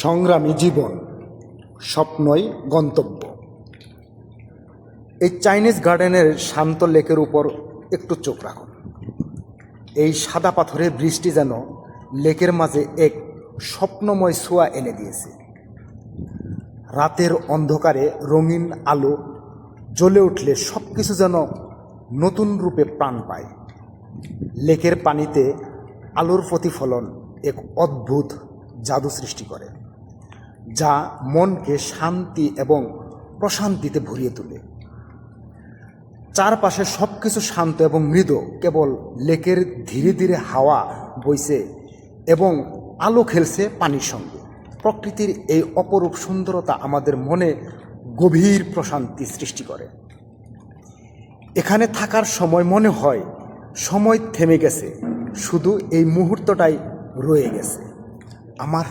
সংগ্রামী জীবন, স্বপ্নই গন্তব্য। এই চাইনিজ গার্ডেনের শান্ত লেকের উপর একটু চোখ রাখুন। এই সাদা পাথরের বৃষ্টি যেন লেকের মাঝে এক স্বপ্নময় ছোঁয়া এনে দিয়েছে। রাতের অন্ধকারে রঙিন আলো জ্বলে উঠলে সব কিছু যেন নতুন রূপে প্রাণ পায়। লেকের পানিতে আলোর প্রতিফলন এক অদ্ভুত জাদু সৃষ্টি করে। যা মনকে শান্তি এবং প্রশান্তিতে ভরিয়ে তোলে। চারপাশে সব কিছু শান্ত এবং মৃদু, কেবল লেকের ধীরে ধীরে হাওয়া বইছে এবং আলো খেলছে পানির সঙ্গে। প্রকৃতির এই অপরূপ সুন্দরতা আমাদের মনে গভীর প্রশান্তি সৃষ্টি করে। এখানে থাকার সময় মনে হয় সময় থেমে গেছে, শুধু এই মুহূর্তটাই রয়ে গেছে। আমার